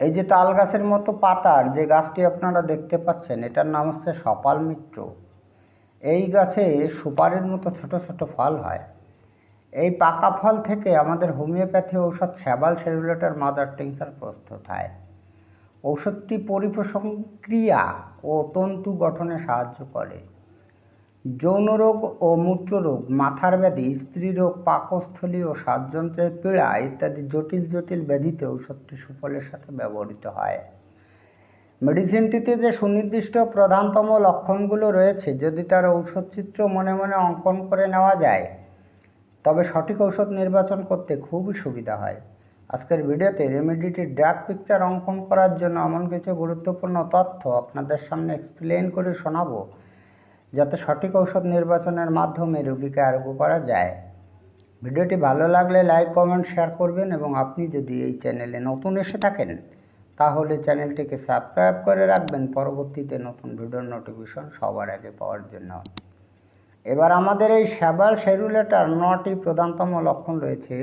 এই যে তাল গাছের মতো পাতার যে গাছটি আপনারা দেখতে পাচ্ছেন, এটার নাম হচ্ছে সপাল মিত্র। এই গাছে সুপারির মতো ছোট ছোট ফল হয়। এই পাকা ফল থেকে আমাদের হোমিওপ্যাথি ঔষধ স্যাবাল সেরুলেটার মাদার টিংচার প্রস্তুত হয়। ঔষধটি পরিপোষণ ক্রিয়া ও তন্তু গঠনে সাহায্য করে। যৌন রোগ ও মূত্ররোগ, মাথার ব্যাধি, স্ত্রীরোগ, পাকস্থলী ও শ্বাসযন্ত্রের পীড়া ইত্যাদি জটিল জটিল ব্যাধিতে ঔষধটি সুফলের সাথে ব্যবহৃত হয়। মেডিসিনটিতে যে সুনির্দিষ্ট প্রধানতম লক্ষণগুলো রয়েছে, যদি তার ঔষধচিত্র মনে মনে অঙ্কন করে নেওয়া যায়, তবে সঠিক ঔষধ নির্বাচন করতে খুবই সুবিধা হয়। আজকের ভিডিওতে রেমেডিটির ড্রাগ পিকচার অঙ্কন করার জন্য এমন কিছু গুরুত্বপূর্ণ তথ্য আপনাদের সামনে এক্সপ্লেন করে শোনাবো। যাতে সঠিক ঔষধ নির্বাচনের মাধ্যমে রোগীকে আরোগ্য করা যায়। ভিডিওটি ভালো লাগলে লাইক, কমেন্ট, শেয়ার করবেন এবং আপনি যদি এই চ্যানেলে নতুন এসে থাকেন, তাহলে চ্যানেলটিকে সাবস্ক্রাইব করে রাখবেন। পরবর্তীতে নতুন ভিডিওর নোটিফিকেশন সবার আগে পাওয়ার জন্য। এবার আমাদের এই শ্যাবাল সেরুলেটার নটি প্রধানতম লক্ষণ রয়েছে।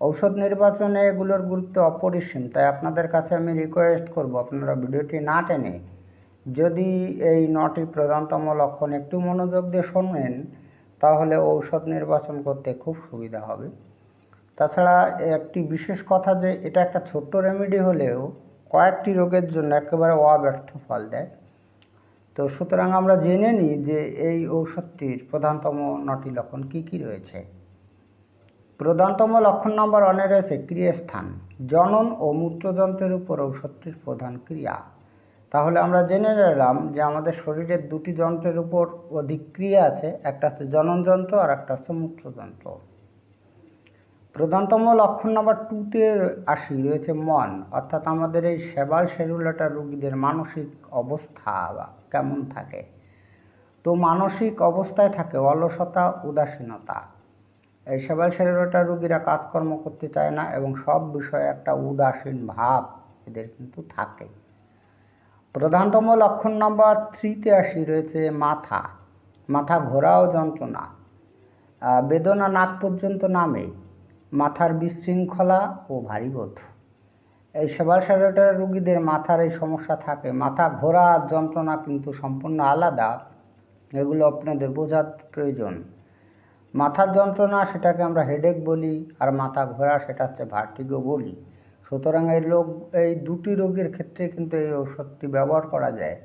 ঔষধ নির্বাচনে এগুলোর গুরুত্ব অপরিসীম, তাই আপনাদের কাছে আমি রিকোয়েস্ট করব, আপনারা ভিডিওটি না টেনে যদি এই নটি প্রধানতম লক্ষণ একটু মনোযোগ দিয়ে শোনেন, তাহলে ঔষধ নির্বাচন করতে খুব সুবিধা হবে। তাছাড়া একটি বিশেষ কথা যে, এটা একটা ছোট্ট রেমেডি হলেও কয়েকটি রোগের জন্য একেবারে অব্যর্থ ফল দেয়। তো সুতরাং আমরা জেনে নিই যে, এই ঔষধটির প্রধানতম নটি লক্ষণ কি কি রয়েছে। প্রধানতম লক্ষণ নম্বর ওয়ানে রয়েছে ক্রিয়াস্থান। জনন ও মূত্রযন্ত্রের উপর ঔষধটির প্রধান ক্রিয়া। তাহলে আমরা জেনে নিলাম যে আমাদের শরীরের দুটি যন্ত্রের উপর অধিক ক্রিয়া আছে, একটা হচ্ছে জনন যন্ত্র আর একটা হচ্ছে মূত্রযন্ত্র প্রধানতম লক্ষণ নাম্বার টুতে আসি, রয়েছে মন, অর্থাৎ আমাদের এই সেবাল সেরুলাটার রোগীদের মানসিক অবস্থা কেমন থাকে। তো মানসিক অবস্থায় থাকে অলসতা, উদাসীনতা। এই সেবাল সেরুলাটার রোগীরা কাজকর্ম করতে চায় না এবং সব বিষয়ে একটা উদাসীন ভাব এদের কিন্তু থাকে। প্রধানতম লক্ষণ নম্বর থ্রিতে আসি রয়েছে মাথা। মাথা ঘোরা ও যন্ত্রণা। বেদনা নাক পর্যন্ত নামে। মাথার বিশৃঙ্খলা ও ভারী বোধ। এই সেবাল সেরেটার রুগীদের মাথার এই সমস্যা থাকে। মাথা ঘোরা যন্ত্রণা কিন্তু সম্পূর্ণ আলাদা। এগুলো আপনাদের বোঝার প্রয়োজন। মাথার যন্ত্রণা সেটাকে আমরা হেডেক বলি আর মাথা ঘোরা সেটা হচ্ছে ভার্টিগো বলি। সুতরাং এই রোগ, এই দুটি রোগের ক্ষেত্রে কিন্তু এই ওষুধটি ব্যবহার করা যায়।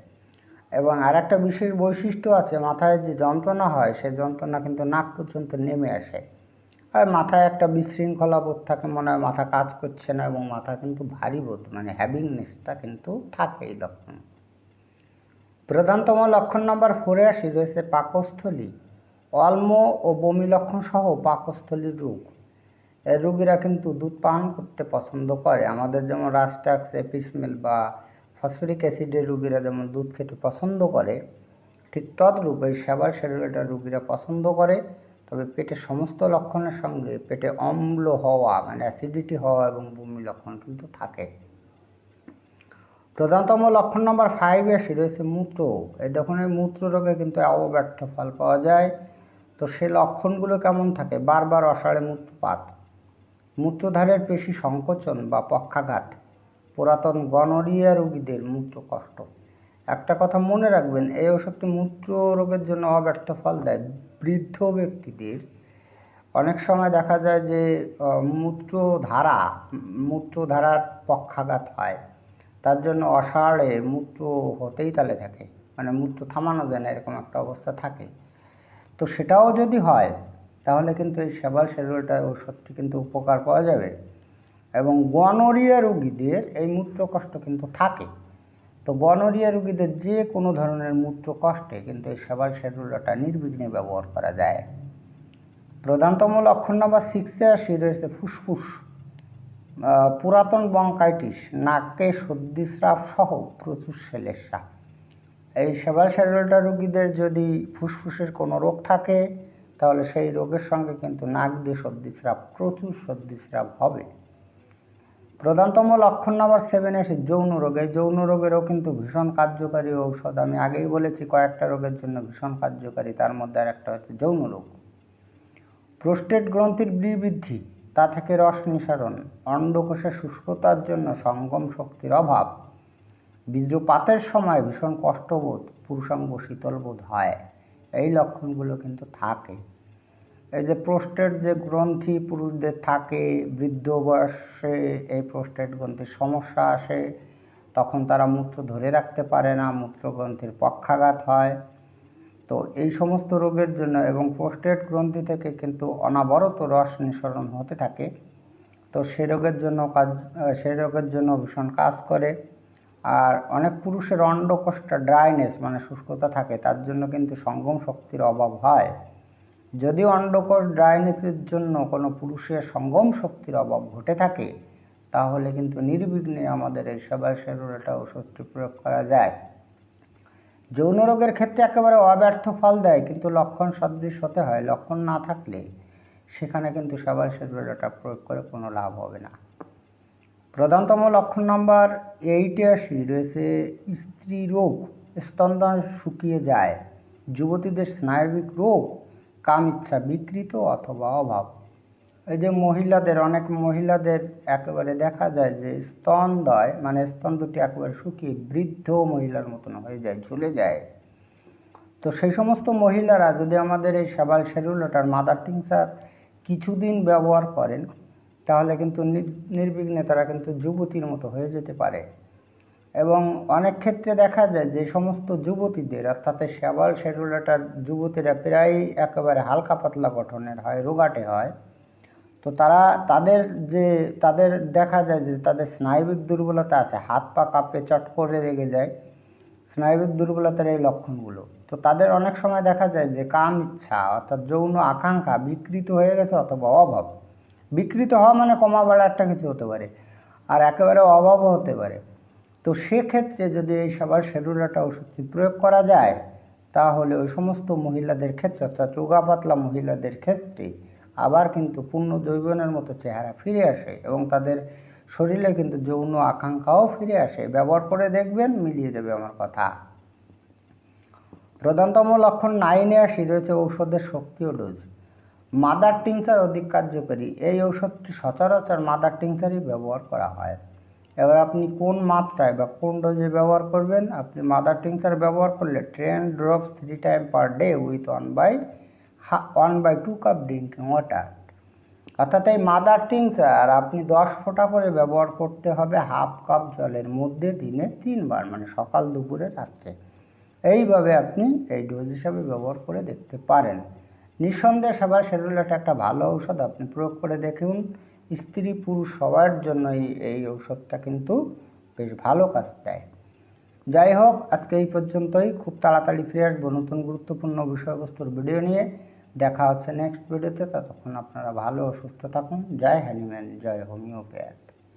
এবং আর একটা বিশেষ বৈশিষ্ট্য আছে, মাথায় যে যন্ত্রণা হয় সেই যন্ত্রণা কিন্তু নাক পর্যন্ত নেমে আসে। আর মাথায় একটা বিশৃঙ্খলা বোধ থাকে, মনে হয় মাথা কাজ করছে না এবং মাথা কিন্তু ভারী বোধ মানে হ্যাভিংনেসটা কিন্তু থাকে এই লক্ষণ। প্রধানতম লক্ষণ নাম্বার ফোরে আসি, রয়েছে পাকস্থলী। অল্ম ও বমি লক্ষণ সহ পাকস্থলীর রোগ। রোগীরা কিন্তু দুধ পান করতে পছন্দ করে। আমাদের যেমন রাস্টাক্স এপিসমেল বা ফসফরিক অ্যাসিডের রোগীরা যেমন দুধ খেতে পছন্দ করে, ঠিক তদ্রূপ সেবার সেরুলেটার রোগীরা পছন্দ করে। তবে পেটের সমস্ত লক্ষণের সঙ্গে পেটে অম্ল হওয়া মানে অ্যাসিডিটি হওয়া এবং বমি লক্ষণ কিন্তু থাকে। প্রধানতম লক্ষণ নম্বর ফাইভ আসি, রয়েছে মূত্র এই দেখুন, এই মূত্র রোগে কিন্তু অব্যর্থ ফল পাওয়া যায়। তো সে লক্ষণগুলো কেমন থাকে? বারবার অসাড়ে মূত্রপাত। মূত্রধারের পেশি সংকোচন বা পক্ষাঘাত। পুরাতন গনোরিয়া রোগীদের মূত্র কষ্ট। একটা কথা মনে রাখবেন, এই ওষুধটি মূত্র রোগের জন্য অব্যর্থ ফল দেয়। বৃদ্ধ ব্যক্তিদের অনেক সময় দেখা যায় যে মূত্রধারা মূত্রধারার পক্ষাঘাত হয়। তার জন্য অসাড়ে মূত্র হতেই তালে থাকে। মানে মূত্র থামানো যায় না, এরকম একটা অবস্থা থাকে। তো সেটাও যদি হয় তাহলে কিন্তু এই সেবাল সেরুলটা ওষুধটি কিন্তু উপকার পাওয়া যাবে। এবং গনোরিয়া রোগীদের এই মূত্রকষ্ট কিন্তু থাকে। তো গনোরিয়া রোগীদের যে কোনো ধরনের মূত্রকষ্টে কিন্তু এই সেবাল সেরুলাটা নির্বিঘ্নে ব্যবহার করা যায়। প্রধানতম লক্ষণ নাম্বার সিক্সে আসি, রয়েছে ফুসফুস পুরাতন বঙ্কাইটিস, নাকে সর্দিস্রাব সহ প্রচুর সেলেসা এই সেবা সেরুলটা রোগীদের যদি ফুসফুসের কোনো রোগ থাকে তাহলে সেই রোগের সঙ্গে কিন্তু নাক দিয়ে সর্দিস্রাব প্রচুর সর্দিস্রাব হবে। প্রধানতম লক্ষণ নাম্বার সেভেন এসে যৌন রোগ। যৌন রোগেরও কিন্তু ভীষণ কার্যকারী ঔষধ। আমি আগেই বলেছি, কয়েকটা রোগের জন্য ভীষণ কার্যকারী। তার মধ্যে আর একটা হচ্ছে যৌন রোগ। প্রোস্টেট গ্রন্থির বৃদ্ধি, তা থেকে রস নিঃসরণ অন্ডকোষের শুষ্কতার জন্য সঙ্গম শক্তির অভাব। বীর্যপাতের সময় ভীষণ কষ্টবোধ, পুরুষাঙ্গ শীতলবোধ হয়। এই লক্ষণগুলো কিন্তু থাকে। এই যে প্রোস্টেট যে গ্রন্থি পুরুষদের থাকে, বৃদ্ধ বয়সে এই প্রোস্টেট গ্রন্থির সমস্যা আসে, তখন তারা মূত্র ধরে রাখতে পারে না মূত্রগ্রন্থির পক্ষাঘাত হয়। তো এই সমস্ত রোগের জন্য এবং প্রোস্টেট গ্রন্থি থেকে কিন্তু অনাবরত রস নিঃসরণ হতে থাকে। তো সে রোগের জন্য কাজ, সে রোগের জন্য ভীষণ কাজ করে। আর অনেক পুরুষের অন্ডকোষটা ড্রাইনেস মানে শুষ্কতা থাকে, তার জন্য কিন্তু সঙ্গম শক্তির অভাব হয়। যদি অন্ডকোষ ড্রাইনেসের জন্য কোনো পুরুষের সঙ্গম শক্তির অভাব ঘটে থাকে, তাহলে কিন্তু নির্বিঘ্নে আমাদের এই সবাই সেরুরাটা ওষুধটি প্রয়োগ করা যায়। যৌন রোগের ক্ষেত্রে একেবারে অব্যর্থ ফল দেয়, কিন্তু লক্ষণ সদৃশ হতে হয়। লক্ষণ না থাকলে সেখানে কিন্তু সবাই সেরুরাটা প্রয়োগ করে কোনো লাভ হবে না। প্রধানতম লক্ষণ নাম্বার এইটে আসি, রয়েছে স্ত্রী রোগ, স্তন্দন শুকিয়ে যায়, যুবতীদের স্নায়বিক রোগ কাম ইচ্ছা বিকৃত অথবা অভাব। এই যে মহিলাদের, অনেক মহিলাদের একেবারে দেখা যায় যে স্তনদয় মানে স্তন দুটি একেবারে শুকিয়ে বৃদ্ধ মহিলার মতন হয়ে যায় ঝুলে যায়। তো সেই সমস্ত মহিলারা যদি আমাদের এই সাবাল শেরুলটার মাদার টিংসার কিছুদিন ব্যবহার করেন তাহলে কিন্তু নির- নির্বিঘ্নে তারা কিন্তু যুবতীর মতো হয়ে যেতে পারে। এবং অনেক ক্ষেত্রে দেখা যায় যে সমস্ত যুবতীদের, অর্থাৎ শ্যাবল শেরুলাটার যুবতীরা প্রায় একেবারে হালকা পাতলা গঠনের হয়, রোগাটে হয়। তো তারা তাদের যে, তাদের দেখা যায় যে তাদের স্নায়বিক দুর্বলতা আছে, হাত পা কাঁপে চট করে রেগে যায় স্নায়বিক দুর্বলতার এই লক্ষণগুলো। তো তাদের অনেক সময় দেখা যায় যে কাম ইচ্ছা, অর্থাৎ যৌন আকাঙ্ক্ষা বিকৃত হয়ে গেছে অথবা অভাব। বিকৃত হওয়া মানে কমা বাড়া একটা কিছু হতে পারে, আর একেবারে অভাবও হতে পারে। তো সেক্ষেত্রে যদি এই সবার শেডুলাটা ওষুধটি প্রয়োগ করা যায়, তাহলে ওই সমস্ত মহিলাদের ক্ষেত্রে, অর্থাৎ রোগা পাতলা মহিলাদের ক্ষেত্রে আবার কিন্তু পূর্ণ জৈবনের মতো চেহারা ফিরে আসে এবং তাদের শরীরে কিন্তু যৌন আকাঙ্ক্ষাও ফিরে আসে। ব্যবহার করে দেখবেন, মিলিয়ে দেবে আমার কথা। প্রধানতম লক্ষণ নাইনে আসি রয়েছে ঔষধের শক্তি ও ডোজ মাদার টিংচার অধিক কার্যকরী। এই ঔষধটি সচরাচর মাদার টিংচারই ব্যবহার করা হয়। এবার আপনি কোন মাত্রায় বা কোন ডোজে ব্যবহার করবেন? আপনি মাদার টিংচার ব্যবহার করলে ten drops three time per day with one by one by two cup drinking water অর্থাৎ এই মাদার টিংচার আপনি দশ ফোঁটা করে ব্যবহার করতে হবে হাফ কাপ জলের মধ্যে দিনে তিনবার মানে সকাল, দুপুরে, রাত্রে। এইভাবে আপনি এই ডোজ হিসাবে ব্যবহার করে দেখতে পারেন। নিঃসন্দেহে সবার সেরুলাটা একটা ভালো ঔষধ আপনি প্রয়োগ করে দেখুন। স্ত্রী পুরুষ সবার জন্য এই ঔষধটা কিন্তু বেশ ভালো কাজ দেয়। যাই হোক, আজকে এই পর্যন্তই। খুব তাড়াতাড়ি ফিরে আসব নতুন গুরুত্বপূর্ণ বিষয়বস্তুর ভিডিও নিয়ে। দেখা হচ্ছে নেক্সট ভিডিওতে ততক্ষণ আপনারা ভালো সুস্থ থাকুন। জয় হ্যানিম্যান জয় হোমিওপ্যাথ।